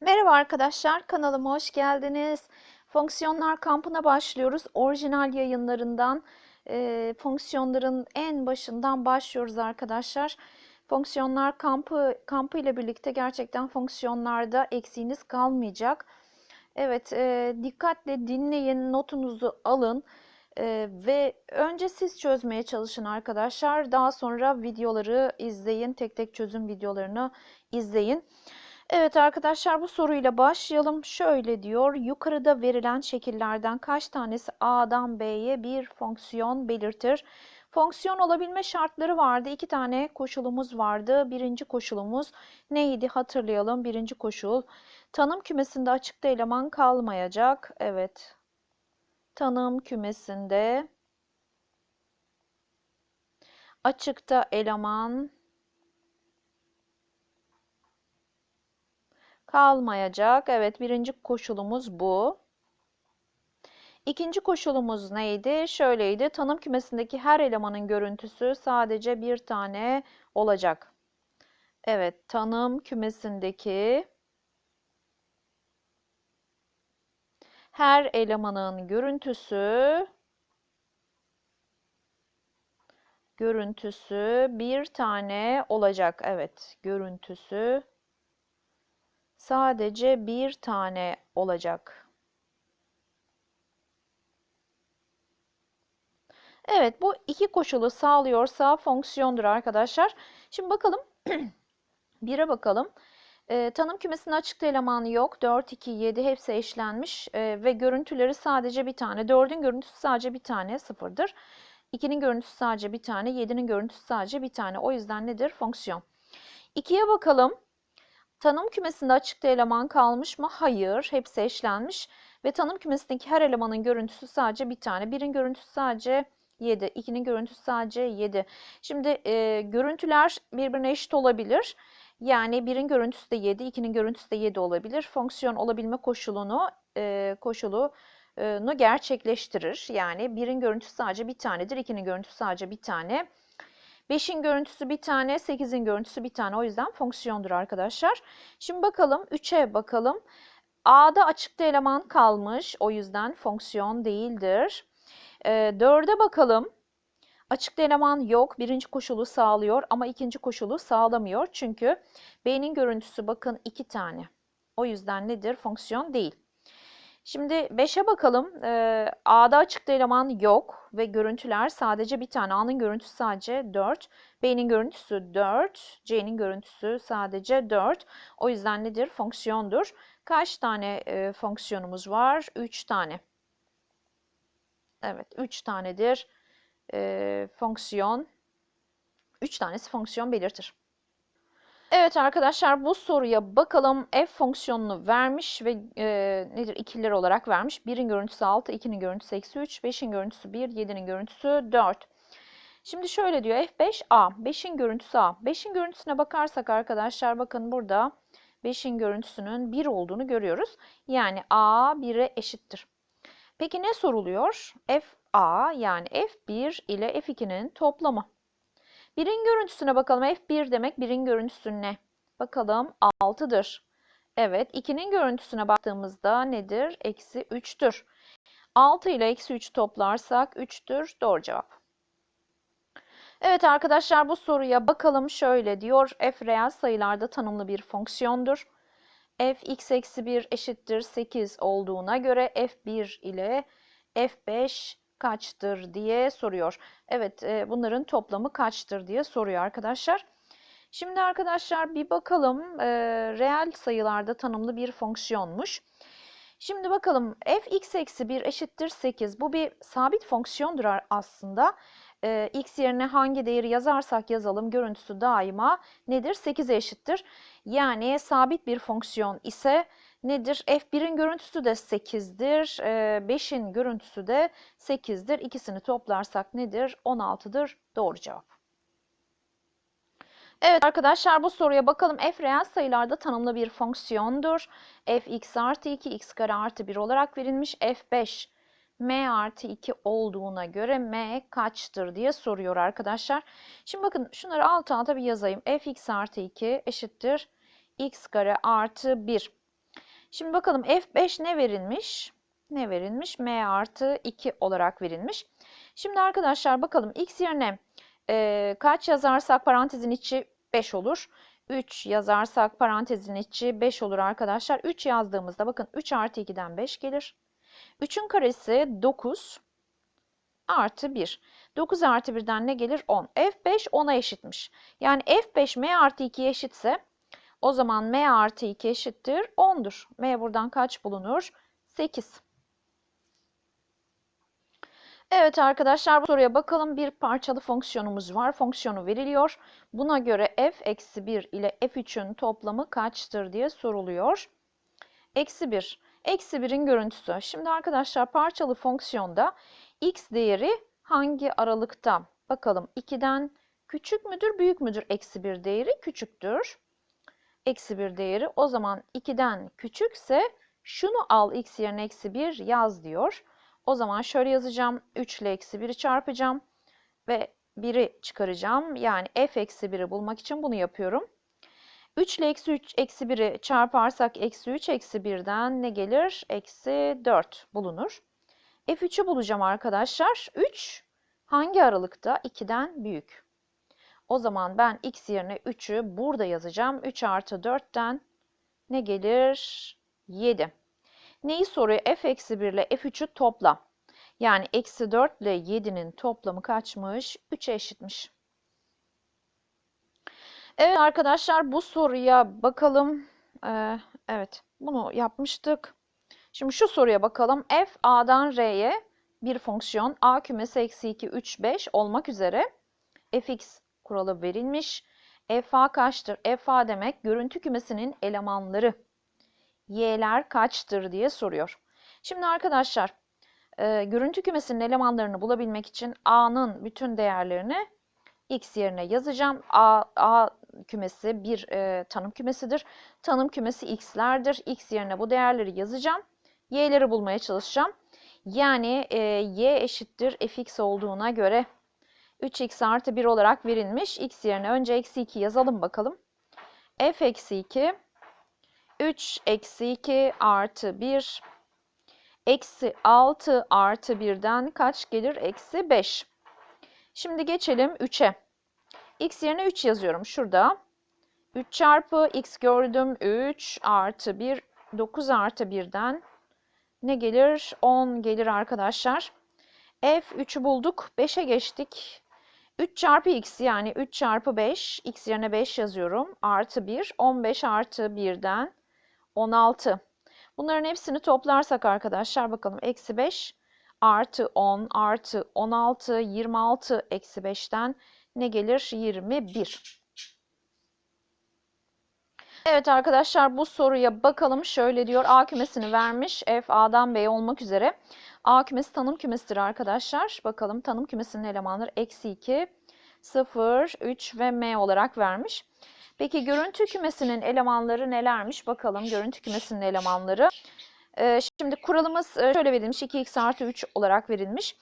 Merhaba arkadaşlar, kanalıma hoş geldiniz. Fonksiyonlar kampına başlıyoruz. Orijinal yayınlarından e, fonksiyonların en başından başlıyoruz arkadaşlar. Fonksiyonlar kampı kampı ile birlikte gerçekten fonksiyonlarda eksiğiniz kalmayacak. Evet, e, dikkatle dinleyin, notunuzu alın e, ve önce siz çözmeye çalışın arkadaşlar. Daha sonra videoları izleyin, tek tek çözüm videolarını izleyin. Evet arkadaşlar bu soruyla başlayalım. Şöyle diyor. Yukarıda verilen şekillerden kaç tanesi A'dan B'ye bir fonksiyon belirtir? Fonksiyon olabilme şartları vardı. İki tane koşulumuz vardı. Birinci koşulumuz neydi hatırlayalım. Birinci koşul tanım kümesinde açıkta eleman kalmayacak. Evet. Tanım kümesinde açıkta eleman kalmayacak. Evet birinci koşulumuz bu. İkinci koşulumuz neydi? Şöyleydi. Tanım kümesindeki her elemanın görüntüsü sadece bir tane olacak. Evet, tanım kümesindeki her elemanın görüntüsü görüntüsü bir tane olacak. Evet, görüntüsü sadece bir tane olacak. Evet bu iki koşulu sağlıyorsa fonksiyondur arkadaşlar. Şimdi bakalım 1'e bakalım. E, tanım kümesinde açıkta elemanı yok. 4, 2, 7 hepsi eşlenmiş e, ve görüntüleri sadece bir tane. 4'ün görüntüsü sadece bir tane sıfırdır. 2'nin görüntüsü sadece bir tane. 7'nin görüntüsü sadece bir tane. O yüzden nedir? Fonksiyon. 2'ye bakalım. Tanım kümesinde açıkta eleman kalmış mı? Hayır. Hepsi eşlenmiş. Ve tanım kümesindeki her elemanın görüntüsü sadece bir tane. Birin görüntüsü sadece 7. 2'nin görüntüsü sadece 7. Şimdi e, görüntüler birbirine eşit olabilir. Yani birin görüntüsü de 7, 2'nin görüntüsü de 7 olabilir. Fonksiyon olabilme koşulunu e, koşulunu gerçekleştirir. Yani birin görüntüsü sadece bir tanedir, 2'nin görüntüsü sadece bir tane. 5'in görüntüsü bir tane, 8'in görüntüsü bir tane. O yüzden fonksiyondur arkadaşlar. Şimdi bakalım 3'e bakalım. A'da açıkta eleman kalmış. O yüzden fonksiyon değildir. E, 4'e bakalım. Açıkta eleman yok. Birinci koşulu sağlıyor ama ikinci koşulu sağlamıyor. Çünkü B'nin görüntüsü bakın iki tane. O yüzden nedir? Fonksiyon değil. Şimdi 5'e bakalım. Ee, A'da açıkta eleman yok ve görüntüler sadece bir tane. A'nın görüntüsü sadece 4. B'nin görüntüsü 4. C'nin görüntüsü sadece 4. O yüzden nedir? Fonksiyondur. Kaç tane e, fonksiyonumuz var? 3 tane. Evet 3 tanedir e, fonksiyon. 3 tanesi fonksiyon belirtir. Evet arkadaşlar bu soruya bakalım. F fonksiyonunu vermiş ve e, nedir ikiler olarak vermiş. 1'in görüntüsü 6, 2'nin görüntüsü eksi 3, 5'in görüntüsü 1, 7'nin görüntüsü 4. Şimdi şöyle diyor F5A, 5'in görüntüsü A. 5'in görüntüsüne bakarsak arkadaşlar bakın burada 5'in görüntüsünün 1 olduğunu görüyoruz. Yani A 1'e eşittir. Peki ne soruluyor? FA yani F1 ile F2'nin toplamı. Birin görüntüsüne bakalım. F1 demek birin görüntüsü ne? Bakalım 6'dır. Evet 2'nin görüntüsüne baktığımızda nedir? Eksi 3'tür. 6 ile eksi 3 toplarsak 3'tür. Doğru cevap. Evet arkadaşlar bu soruya bakalım. Şöyle diyor. F reel sayılarda tanımlı bir fonksiyondur. F x eksi 1 eşittir 8 olduğuna göre F1 ile F5 kaçtır diye soruyor. Evet e, bunların toplamı kaçtır diye soruyor arkadaşlar. Şimdi arkadaşlar bir bakalım e, reel sayılarda tanımlı bir fonksiyonmuş. Şimdi bakalım f x eksi 1 eşittir 8. Bu bir sabit fonksiyondur aslında. E, x yerine hangi değeri yazarsak yazalım görüntüsü daima nedir? 8'e eşittir. Yani sabit bir fonksiyon ise nedir? F1'in görüntüsü de 8'dir. 5'in görüntüsü de 8'dir. İkisini toplarsak nedir? 16'dır. Doğru cevap. Evet arkadaşlar bu soruya bakalım. F reel sayılarda tanımlı bir fonksiyondur. f x artı 2 x kare artı 1 olarak verilmiş. f5 m artı 2 olduğuna göre m kaçtır diye soruyor arkadaşlar. Şimdi bakın şunları alt alta bir yazayım. f x artı 2 eşittir x kare artı 1. Şimdi bakalım F5 ne verilmiş? Ne verilmiş? M artı 2 olarak verilmiş. Şimdi arkadaşlar bakalım x yerine e, kaç yazarsak parantezin içi 5 olur. 3 yazarsak parantezin içi 5 olur arkadaşlar. 3 yazdığımızda bakın 3 artı 2'den 5 gelir. 3'ün karesi 9 artı 1. 9 artı 1'den ne gelir? 10. F5 10'a eşitmiş. Yani F5 M artı 2'ye eşitse o zaman M artı 2 eşittir 10'dur. M buradan kaç bulunur? 8. Evet arkadaşlar bu soruya bakalım. Bir parçalı fonksiyonumuz var. Fonksiyonu veriliyor. Buna göre f eksi 1 ile f3'ün toplamı kaçtır diye soruluyor. Eksi 1. Eksi 1'in görüntüsü. Şimdi arkadaşlar parçalı fonksiyonda x değeri hangi aralıkta? Bakalım 2'den küçük müdür büyük müdür eksi 1 değeri? Küçüktür. Eksi 1 değeri o zaman 2'den küçükse şunu al x yerine eksi 1 yaz diyor. O zaman şöyle yazacağım. 3 ile eksi 1'i çarpacağım. Ve 1'i çıkaracağım. Yani f eksi 1'i bulmak için bunu yapıyorum. 3 ile eksi 3 eksi 1'i çarparsak eksi 3 eksi 1'den ne gelir? Eksi 4 bulunur. F3'ü bulacağım arkadaşlar. 3 hangi aralıkta? 2'den büyük. O zaman ben x yerine 3'ü burada yazacağım. 3 artı 4'ten ne gelir? 7. Neyi soruyor? f eksi 1 ile f3'ü topla. Yani eksi 4 ile 7'nin toplamı kaçmış? 3'e eşitmiş. Evet arkadaşlar bu soruya bakalım. Ee, evet bunu yapmıştık. Şimdi şu soruya bakalım. f a'dan r'ye bir fonksiyon a kümesi eksi 2, 3, 5 olmak üzere fx kuralı verilmiş. fa kaçtır? fa demek görüntü kümesinin elemanları y'ler kaçtır diye soruyor. Şimdi arkadaşlar e, görüntü kümesinin elemanlarını bulabilmek için a'nın bütün değerlerini x yerine yazacağım. a, a kümesi bir e, tanım kümesidir. Tanım kümesi x'lerdir. x yerine bu değerleri yazacağım. y'leri bulmaya çalışacağım. Yani e, y eşittir fx olduğuna göre 3x artı 1 olarak verilmiş. x yerine önce eksi 2 yazalım bakalım. f eksi 2 3 eksi 2 artı 1 eksi 6 artı 1'den kaç gelir? Eksi 5. Şimdi geçelim 3'e. x yerine 3 yazıyorum şurada. 3 çarpı x gördüm. 3 artı 1, 9 artı 1'den ne gelir? 10 gelir arkadaşlar. f 3'ü bulduk. 5'e geçtik. 3 çarpı x yani 3 çarpı 5. x yerine 5 yazıyorum. Artı 1. 15 artı 1'den 16. Bunların hepsini toplarsak arkadaşlar bakalım. Eksi 5 artı 10 artı 16 26 eksi 5'ten ne gelir? 21. Evet arkadaşlar bu soruya bakalım. Şöyle diyor A kümesini vermiş. F A'dan B olmak üzere. A kümesi tanım kümesidir arkadaşlar. Bakalım tanım kümesinin elemanları eksi 2, 0, 3 ve M olarak vermiş. Peki görüntü kümesinin elemanları nelermiş? Bakalım görüntü kümesinin elemanları. Ee, şimdi kuralımız e, şöyle verilmiş. 2x artı 3 olarak verilmiş.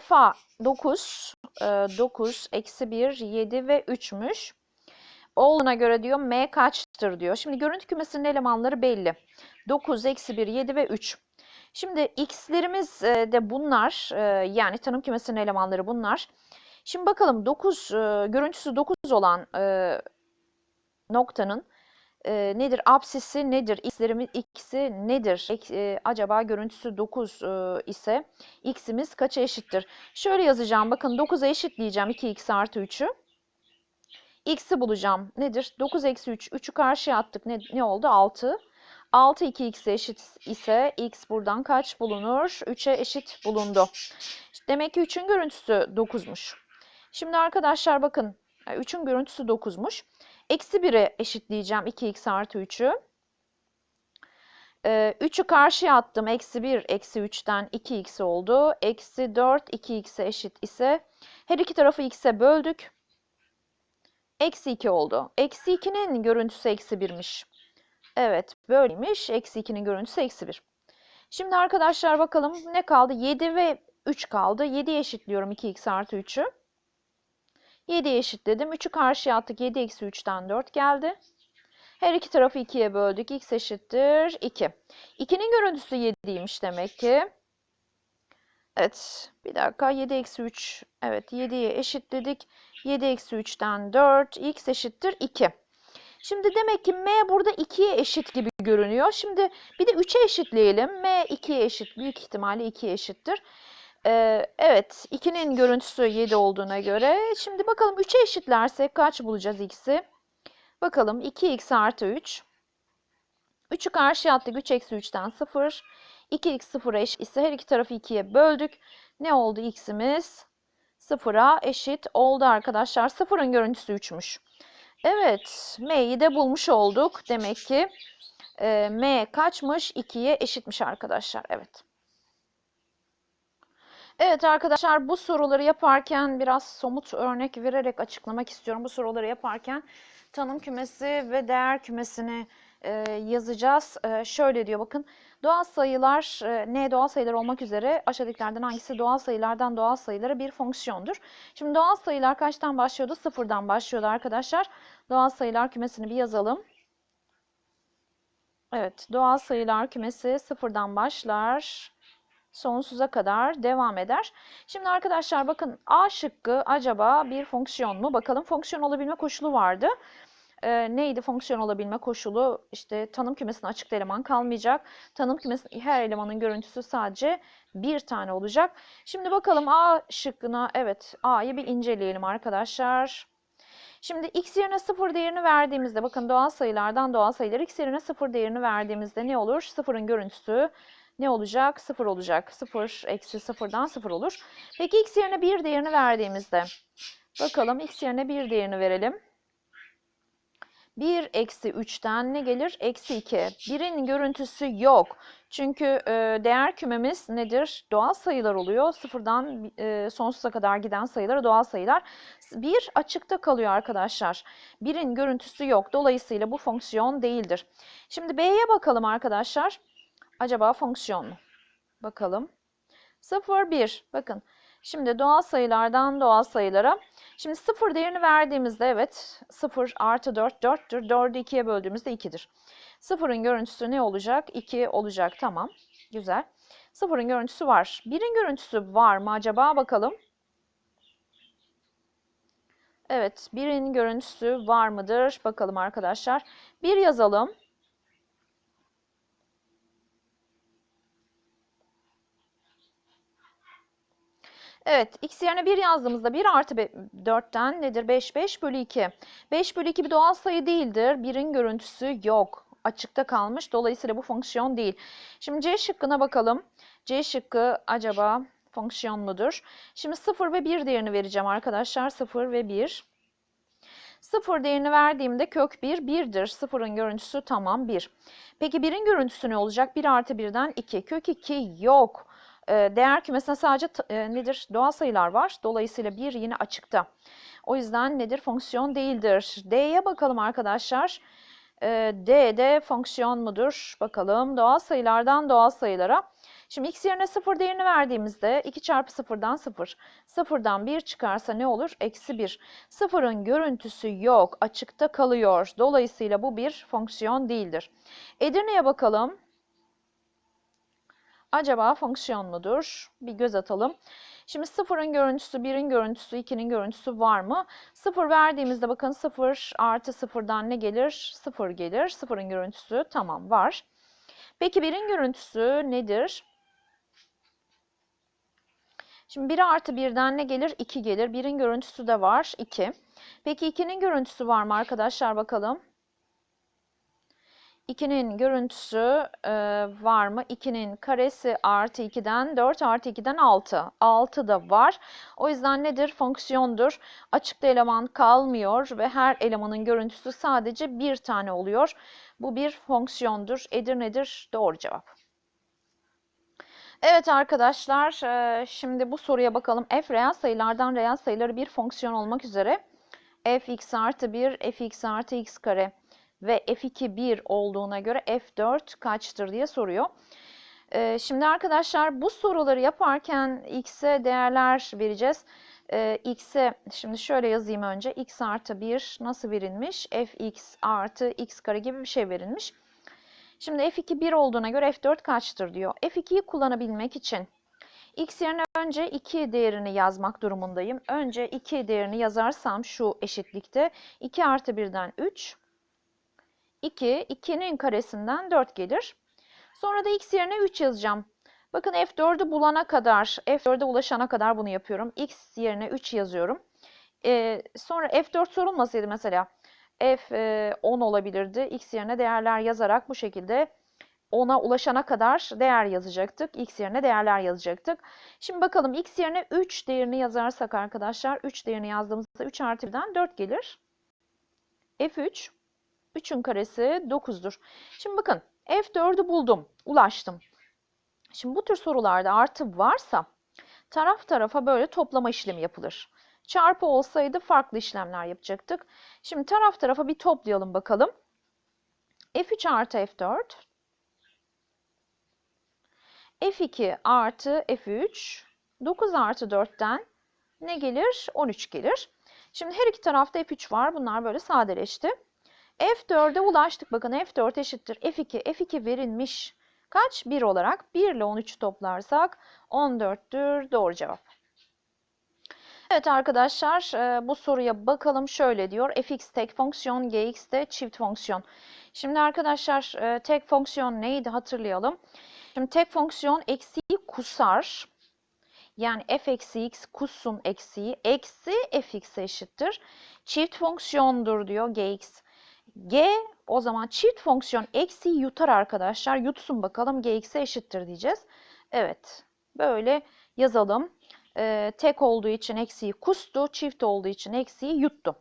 FA 9, 9, eksi 1, 7 ve 3'müş. Olduğuna göre diyor M kaçtır diyor. Şimdi görüntü kümesinin elemanları belli. 9, eksi 1, 7 ve 3. Şimdi x'lerimiz e, de bunlar. E, yani tanım kümesinin elemanları bunlar. Şimdi bakalım 9, görüntüsü 9 olan noktanın e, nedir? Apsisi nedir? X'lerimiz x'i nedir? E, acaba görüntüsü 9 e, ise x'imiz kaça eşittir? Şöyle yazacağım. Bakın 9'a eşitleyeceğim 2x artı 3'ü. x'i bulacağım. Nedir? 9 eksi 3. 3'ü karşıya attık. Ne, ne oldu? 6. 6 2x'e eşit ise x buradan kaç bulunur? 3'e eşit bulundu. Demek ki 3'ün görüntüsü 9'muş. Şimdi arkadaşlar bakın 3'ün görüntüsü 9'muş. Eksi 1'e eşitleyeceğim 2x artı 3'ü. Ee, 3'ü karşıya attım. Eksi 1, eksi 3'ten 2x oldu. Eksi 4, 2x'e eşit ise her iki tarafı x'e böldük. Eksi 2 oldu. Eksi 2'nin görüntüsü eksi 1'miş. Evet böyleymiş. Eksi 2'nin görüntüsü eksi 1. Şimdi arkadaşlar bakalım ne kaldı? 7 ve 3 kaldı. 7'ye eşitliyorum 2x artı 3'ü. 7'ye eşitledim. 3'ü karşıya attık. 7 eksi 3'ten 4 geldi. Her iki tarafı 2'ye böldük. x eşittir 2. 2'nin görüntüsü 7'ymiş demek ki. Evet. Bir dakika. 7 eksi 3. Evet. 7'ye eşitledik. 7 eksi 3'ten 4. x eşittir 2. Şimdi demek ki m burada 2'ye eşit gibi görünüyor. Şimdi bir de 3'e eşitleyelim. m 2'ye eşit. Büyük ihtimalle 2'ye eşittir. Ee, evet. 2'nin görüntüsü 7 olduğuna göre. Şimdi bakalım 3'e eşitlersek kaç bulacağız x'i? Bakalım 2x artı 3. 3'ü karşıya attık. 3 eksi 3'ten 0. 2x 0'a eşit ise her iki tarafı 2'ye böldük. Ne oldu x'imiz? 0'a eşit oldu arkadaşlar. 0'ın görüntüsü 3'müş. Evet, m'yi de bulmuş olduk. Demek ki e, m kaçmış? 2'ye eşitmiş arkadaşlar. Evet. Evet arkadaşlar bu soruları yaparken biraz somut örnek vererek açıklamak istiyorum. Bu soruları yaparken tanım kümesi ve değer kümesini yazacağız. E, şöyle diyor bakın. Doğal sayılar, e, ne doğal sayılar olmak üzere aşağıdakilerden hangisi doğal sayılardan doğal sayılara bir fonksiyondur? Şimdi doğal sayılar kaçtan başlıyordu? Sıfırdan başlıyordu arkadaşlar. Doğal sayılar kümesini bir yazalım. Evet, doğal sayılar kümesi sıfırdan başlar sonsuza kadar devam eder. Şimdi arkadaşlar bakın A şıkkı acaba bir fonksiyon mu? Bakalım fonksiyon olabilme koşulu vardı. Ee, neydi fonksiyon olabilme koşulu? İşte tanım kümesinde açık eleman kalmayacak. Tanım kümesinde her elemanın görüntüsü sadece bir tane olacak. Şimdi bakalım A şıkkına evet A'yı bir inceleyelim arkadaşlar. Şimdi x yerine 0 değerini verdiğimizde bakın doğal sayılardan doğal sayılar x yerine 0 değerini verdiğimizde ne olur? 0'ın görüntüsü ne olacak? 0 olacak. 0 eksi 0'dan 0 olur. Peki x yerine 1 değerini verdiğimizde bakalım x yerine 1 değerini verelim. 1 eksi 3'ten ne gelir? Eksi 2. 1'in görüntüsü yok. Çünkü e, değer kümemiz nedir? Doğal sayılar oluyor. Sıfırdan e, sonsuza kadar giden sayılar doğal sayılar. 1 açıkta kalıyor arkadaşlar. 1'in görüntüsü yok. Dolayısıyla bu fonksiyon değildir. Şimdi B'ye bakalım arkadaşlar. Acaba fonksiyon mu? Bakalım. 0, 1. Bakın. Şimdi doğal sayılardan doğal sayılara. Şimdi 0 değerini verdiğimizde evet 0 artı 4 4'tür. 4'ü 2'ye böldüğümüzde 2'dir. 0'ın görüntüsü ne olacak? 2 olacak. Tamam. Güzel. 0'ın görüntüsü var. 1'in görüntüsü var mı acaba? Bakalım. Evet. 1'in görüntüsü var mıdır? Bakalım arkadaşlar. 1 yazalım. Evet, x yerine 1 yazdığımızda 1 artı 4'ten nedir? 5, 5 bölü 2. 5 bölü 2 bir doğal sayı değildir. 1'in görüntüsü yok. Açıkta kalmış. Dolayısıyla bu fonksiyon değil. Şimdi C şıkkına bakalım. C şıkkı acaba fonksiyon mudur? Şimdi 0 ve 1 değerini vereceğim arkadaşlar. 0 ve 1. 0 değerini verdiğimde kök 1, 1'dir. 0'ın görüntüsü tamam 1. Peki 1'in görüntüsü ne olacak? 1 artı 1'den 2. Kök 2 yok. Ee, değer kümesinde sadece e, nedir? Doğal sayılar var. Dolayısıyla 1 yine açıkta. O yüzden nedir? Fonksiyon değildir. D'ye bakalım arkadaşlar. Ee, D de fonksiyon mudur? Bakalım. Doğal sayılardan doğal sayılara. Şimdi x yerine 0 değerini verdiğimizde 2 çarpı 0'dan 0. 0'dan 1 çıkarsa ne olur? Eksi 1. 0'ın görüntüsü yok. Açıkta kalıyor. Dolayısıyla bu bir fonksiyon değildir. Edirne'ye bakalım. Acaba fonksiyon mudur? Bir göz atalım. Şimdi sıfırın görüntüsü, birin görüntüsü, ikinin görüntüsü var mı? Sıfır verdiğimizde bakın sıfır artı sıfırdan ne gelir? Sıfır gelir. Sıfırın görüntüsü tamam var. Peki birin görüntüsü nedir? Şimdi 1 artı 1'den ne gelir? 2 gelir. Birin görüntüsü de var. 2. Peki 2'nin görüntüsü var mı arkadaşlar bakalım. 2'nin görüntüsü e, var mı? 2'nin karesi artı 2'den 4 artı 2'den 6. 6 da var. O yüzden nedir? Fonksiyondur. Açıkta eleman kalmıyor ve her elemanın görüntüsü sadece bir tane oluyor. Bu bir fonksiyondur. Edirne'dir. Doğru cevap. Evet arkadaşlar, e, şimdi bu soruya bakalım. F reel sayılardan reel sayıları bir fonksiyon olmak üzere fx artı 1, fx artı x kare ve F2 1 olduğuna göre F4 kaçtır diye soruyor. Ee, şimdi arkadaşlar bu soruları yaparken x'e değerler vereceğiz. e, x'e şimdi şöyle yazayım önce. x artı 1 nasıl verilmiş? fx artı x kare gibi bir şey verilmiş. Şimdi f2 1 olduğuna göre f4 kaçtır diyor. f2'yi kullanabilmek için x yerine önce 2 değerini yazmak durumundayım. Önce 2 değerini yazarsam şu eşitlikte 2 artı 1'den 3, 2, 2'nin karesinden 4 gelir. Sonra da x yerine 3 yazacağım. Bakın F4'ü bulana kadar, F4'e ulaşana kadar bunu yapıyorum. X yerine 3 yazıyorum. Ee, sonra F4 sorulmasaydı mesela F e, 10 olabilirdi. X yerine değerler yazarak bu şekilde 10'a ulaşana kadar değer yazacaktık. X yerine değerler yazacaktık. Şimdi bakalım X yerine 3 değerini yazarsak arkadaşlar 3 değerini yazdığımızda 3 artı 1'den 4 gelir. F3 3'ün karesi 9'dur. Şimdi bakın F4'ü buldum, ulaştım. Şimdi bu tür sorularda artı varsa taraf tarafa böyle toplama işlemi yapılır. Çarpı olsaydı farklı işlemler yapacaktık. Şimdi taraf tarafa bir toplayalım bakalım. F3 artı F4 F2 artı F3 9 artı 4'ten ne gelir? 13 gelir. Şimdi her iki tarafta F3 var. Bunlar böyle sadeleşti. F4'e ulaştık. Bakın F4 eşittir. F2. F2 verilmiş. Kaç? 1 olarak. 1 ile 13'ü toplarsak 14'tür. Doğru cevap. Evet arkadaşlar bu soruya bakalım. Şöyle diyor. fx tek fonksiyon, gx de çift fonksiyon. Şimdi arkadaşlar tek fonksiyon neydi hatırlayalım. Şimdi tek fonksiyon eksiği kusar. Yani f eksi x kussun eksiği eksi fx eşittir. Çift fonksiyondur diyor gx. G o zaman çift fonksiyon eksiği yutar arkadaşlar. Yutsun bakalım gx'e eşittir diyeceğiz. Evet böyle yazalım. Ee, tek olduğu için eksiği kustu. Çift olduğu için eksiği yuttu.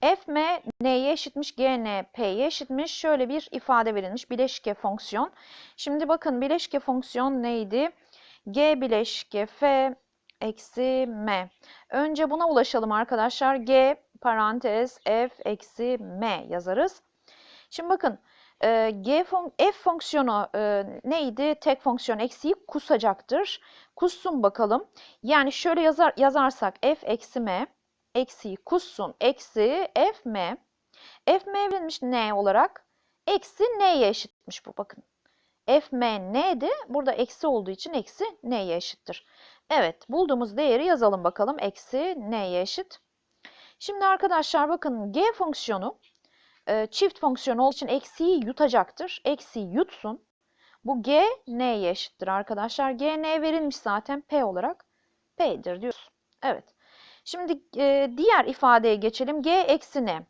f m n'ye eşitmiş, g n p'ye eşitmiş. Şöyle bir ifade verilmiş. Bileşke fonksiyon. Şimdi bakın bileşke fonksiyon neydi? g bileşke f eksi m. Önce buna ulaşalım arkadaşlar. g parantez f eksi m yazarız. Şimdi bakın e, g fon f fonksiyonu e, neydi? Tek fonksiyon eksiği kusacaktır. Kussun bakalım. Yani şöyle yazar yazarsak f eksi m eksiği kussun eksi f m. f m verilmiş n olarak eksi n'ye eşitmiş bu bakın. f m n'di. Burada eksi olduğu için eksi n'ye eşittir. Evet bulduğumuz değeri yazalım bakalım. Eksi n'ye eşit. Şimdi arkadaşlar bakın g fonksiyonu e, çift fonksiyon olduğu için eksiği yutacaktır. Eksiği yutsun. Bu g n'ye eşittir arkadaşlar. g n verilmiş zaten p olarak. p'dir diyoruz. Evet. Şimdi e, diğer ifadeye geçelim. g eksi n.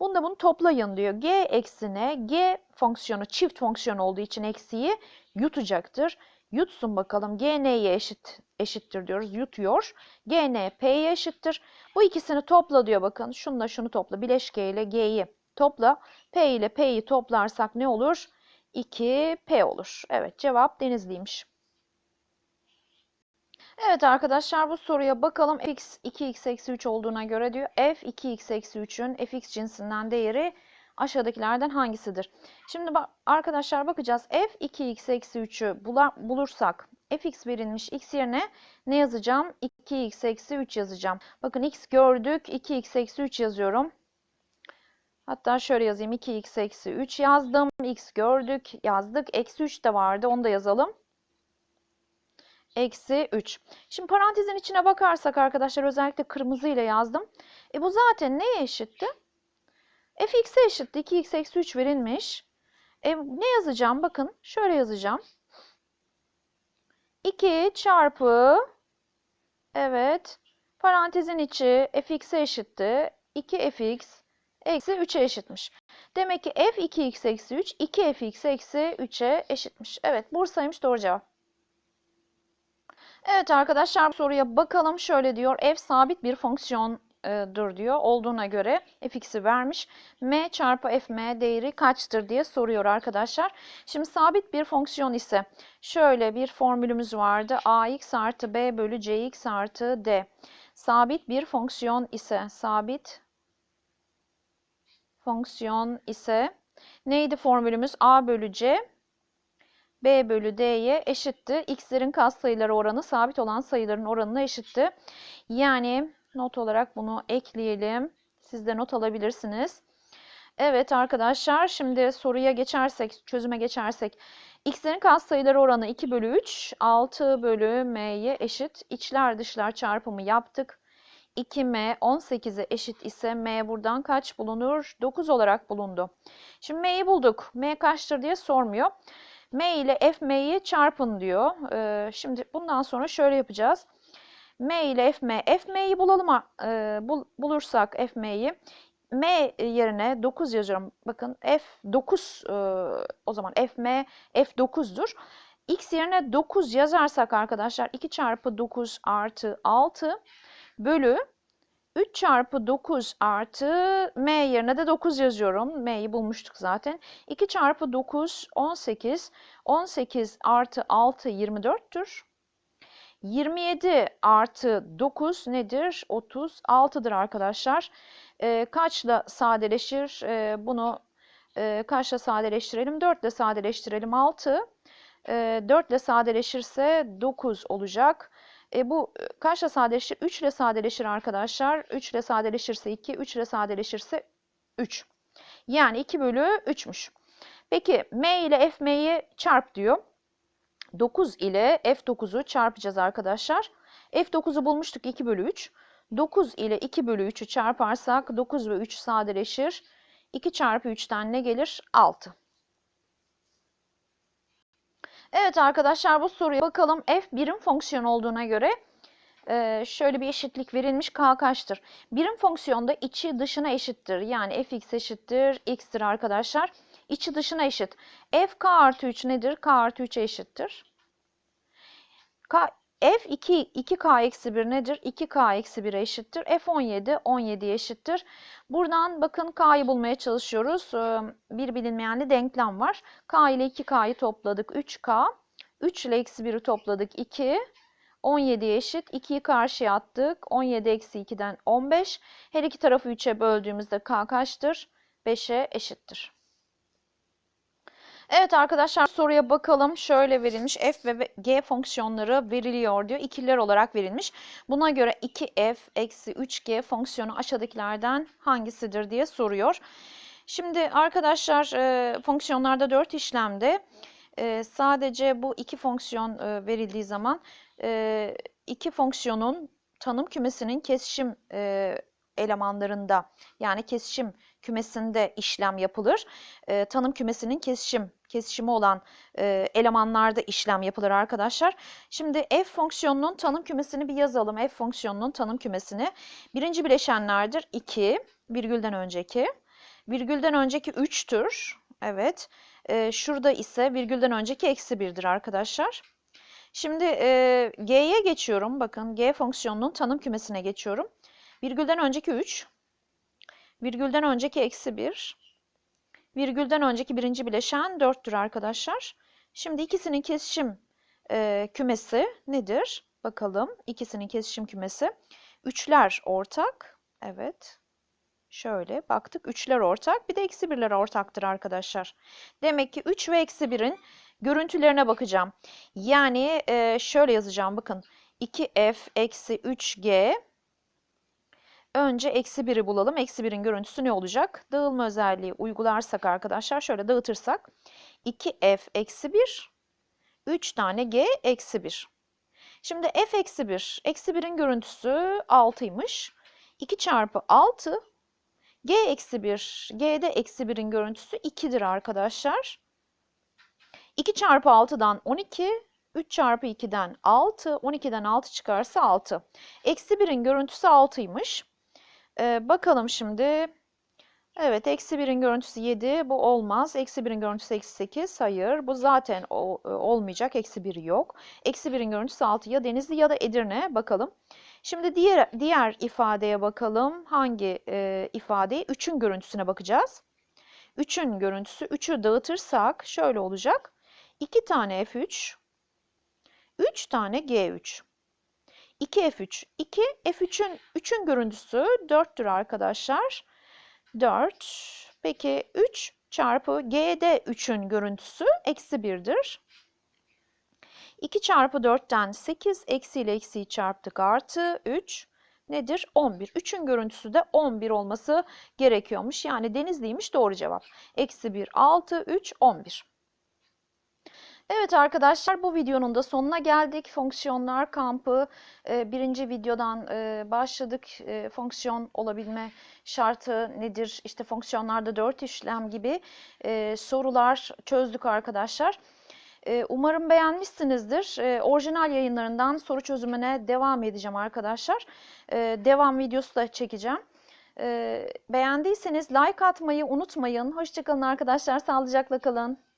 Bunda bunu toplayın diyor. g eksi n. g fonksiyonu çift fonksiyon olduğu için eksiği yutacaktır. Yutsun bakalım. g n'ye eşit eşittir diyoruz. Yutuyor. g n p'ye eşittir. Bu ikisini topla diyor bakın. Şununla şunu topla. Bileşke ile g'yi topla. P ile P'yi toplarsak ne olur? 2P olur. Evet cevap Denizli'ymiş. Evet arkadaşlar bu soruya bakalım. fx 2x eksi 3 olduğuna göre diyor. f 2x eksi 3'ün fx cinsinden değeri aşağıdakilerden hangisidir? Şimdi bak, arkadaşlar bakacağız. f 2x eksi 3'ü bulursak fx verilmiş x yerine ne yazacağım? 2x eksi 3 yazacağım. Bakın x gördük. 2x eksi 3 yazıyorum. Hatta şöyle yazayım 2x eksi 3 yazdım. x gördük yazdık. Eksi 3 de vardı onu da yazalım. Eksi 3. Şimdi parantezin içine bakarsak arkadaşlar özellikle kırmızı ile yazdım. E bu zaten neye eşitti? Fx'e eşitti. 2x eksi 3 verilmiş. E ne yazacağım? Bakın şöyle yazacağım. 2 çarpı evet parantezin içi fx'e eşitti. 2fx eksi 3'e eşitmiş. Demek ki f 2x eksi 3 2fx eksi 3'e eşitmiş. Evet Bursa'ymış doğru cevap. Evet arkadaşlar soruya bakalım. Şöyle diyor f sabit bir fonksiyondur diyor. Olduğuna göre fx'i vermiş. m çarpı fm değeri kaçtır diye soruyor arkadaşlar. Şimdi sabit bir fonksiyon ise şöyle bir formülümüz vardı. ax artı b bölü cx artı d. Sabit bir fonksiyon ise sabit fonksiyon ise neydi formülümüz? a bölü c B bölü D'ye eşitti. X'lerin katsayıları oranı sabit olan sayıların oranına eşitti. Yani not olarak bunu ekleyelim. Siz de not alabilirsiniz. Evet arkadaşlar şimdi soruya geçersek, çözüme geçersek. X'lerin katsayıları oranı 2 bölü 3, 6 bölü M'ye eşit. İçler dışlar çarpımı yaptık. 2M 18'e eşit ise M buradan kaç bulunur? 9 olarak bulundu. Şimdi M'yi bulduk. M kaçtır diye sormuyor. M ile F M'yi çarpın diyor. Ee, şimdi bundan sonra şöyle yapacağız. M ile F M, F M'yi bulalım. E, bul, bulursak F M'yi M yerine 9 yazıyorum. Bakın F 9 e, o zaman F M F 9'dur. X yerine 9 yazarsak arkadaşlar 2 çarpı 9 artı 6 bölü 3 çarpı 9 artı m yerine de 9 yazıyorum. m'yi bulmuştuk zaten. 2 çarpı 9 18. 18 artı 6 24'tür. 27 artı 9 nedir? 36'dır arkadaşlar. E, kaçla sadeleşir? E, bunu e, kaçla sadeleştirelim? 4 ile sadeleştirelim 6. E, 4 ile sadeleşirse 9 olacak. E, bu e, kaçla sadeleşir? 3 ile sadeleşir arkadaşlar. 3 ile sadeleşirse 2, 3 ile sadeleşirse 3. Yani 2 bölü 3'müş. Peki m ile f m'yi çarp diyor. 9 ile f9'u çarpacağız arkadaşlar. f9'u bulmuştuk 2 bölü 3. 9 ile 2 bölü 3'ü çarparsak 9 ve 3 sadeleşir. 2 çarpı 3'ten ne gelir? 6. Evet arkadaşlar bu soruya bakalım. F birim fonksiyon olduğuna göre e, şöyle bir eşitlik verilmiş. K kaçtır? Birim fonksiyonda içi dışına eşittir. Yani fx eşittir x'tir arkadaşlar. İçi dışına eşit. f k artı 3 nedir? k artı 3'e eşittir. K, f 2, 2k eksi 1 nedir? 2k eksi 1'e eşittir. f 17, 17'ye eşittir. Buradan bakın k'yı bulmaya çalışıyoruz. Bir bilinmeyenli denklem var. k ile 2k'yı topladık 3k. 3 ile eksi 1'i topladık 2. 17'ye eşit. 2'yi karşıya attık. 17 eksi 2'den 15. Her iki tarafı 3'e böldüğümüzde k kaçtır? 5'e eşittir. Evet arkadaşlar soruya bakalım. Şöyle verilmiş f ve g fonksiyonları veriliyor diyor. İkiler olarak verilmiş. Buna göre 2f eksi 3g fonksiyonu aşağıdakilerden hangisidir diye soruyor. Şimdi arkadaşlar e, fonksiyonlarda 4 işlemde e, sadece bu iki fonksiyon e, verildiği zaman e, iki fonksiyonun tanım kümesinin kesişim e, elemanlarında yani kesişim kümesinde işlem yapılır. E, tanım kümesinin kesişim kesişimi olan e, elemanlarda işlem yapılır arkadaşlar. Şimdi f fonksiyonunun tanım kümesini bir yazalım. f fonksiyonunun tanım kümesini. Birinci bileşenlerdir 2 virgülden önceki. Virgülden önceki 3'tür. Evet. E, şurada ise virgülden önceki eksi 1'dir arkadaşlar. Şimdi e, g'ye geçiyorum. Bakın g fonksiyonunun tanım kümesine geçiyorum. Virgülden önceki 3. Virgülden önceki eksi 1. Virgülden önceki birinci bileşen 4'tür arkadaşlar. Şimdi ikisinin kesişim e, kümesi nedir? Bakalım ikisinin kesişim kümesi. Üçler ortak. Evet. Şöyle baktık. Üçler ortak. Bir de eksi birler ortaktır arkadaşlar. Demek ki 3 ve eksi 1'in görüntülerine bakacağım. Yani e, şöyle yazacağım. Bakın 2f eksi 3g Önce eksi 1'i bulalım. Eksi 1'in görüntüsü ne olacak? Dağılma özelliği uygularsak arkadaşlar şöyle dağıtırsak 2f eksi 1 3 tane g eksi 1. Şimdi f eksi 1. Eksi 1'in görüntüsü 6'ymış. 2 çarpı 6 g eksi 1. g'de eksi 1'in görüntüsü 2'dir arkadaşlar. 2 çarpı 6'dan 12 3 çarpı 2'den 6, 12'den 6 çıkarsa 6. Eksi 1'in görüntüsü 6'ymış. Ee, bakalım şimdi. Evet eksi 1'in görüntüsü 7 bu olmaz. Eksi 1'in görüntüsü eksi 8 hayır bu zaten o, e, olmayacak. Eksi 1 yok. Eksi 1'in görüntüsü 6 ya Denizli ya da Edirne bakalım. Şimdi diğer, diğer ifadeye bakalım. Hangi e, ifadeye? 3'ün görüntüsüne bakacağız. 3'ün görüntüsü 3'ü dağıtırsak şöyle olacak. 2 tane F3 3 tane G3 2F3. 2 F3'ün 3'ün görüntüsü 4'tür arkadaşlar. 4. Peki 3 çarpı G'de 3'ün görüntüsü eksi 1'dir. 2 çarpı 4'ten 8 eksiyle eksiği çarptık artı 3 nedir? 11. 3'ün görüntüsü de 11 olması gerekiyormuş. Yani Denizli'ymiş doğru cevap. Eksi 1 6 3 11. Evet arkadaşlar bu videonun da sonuna geldik. Fonksiyonlar kampı e, birinci videodan e, başladık. E, fonksiyon olabilme şartı nedir? İşte fonksiyonlarda dört işlem gibi sorular çözdük arkadaşlar. Umarım beğenmişsinizdir. Orijinal yayınlarından soru çözümüne devam edeceğim arkadaşlar. Devam videosu da çekeceğim. Beğendiyseniz like atmayı unutmayın. Hoşçakalın arkadaşlar. Sağlıcakla kalın.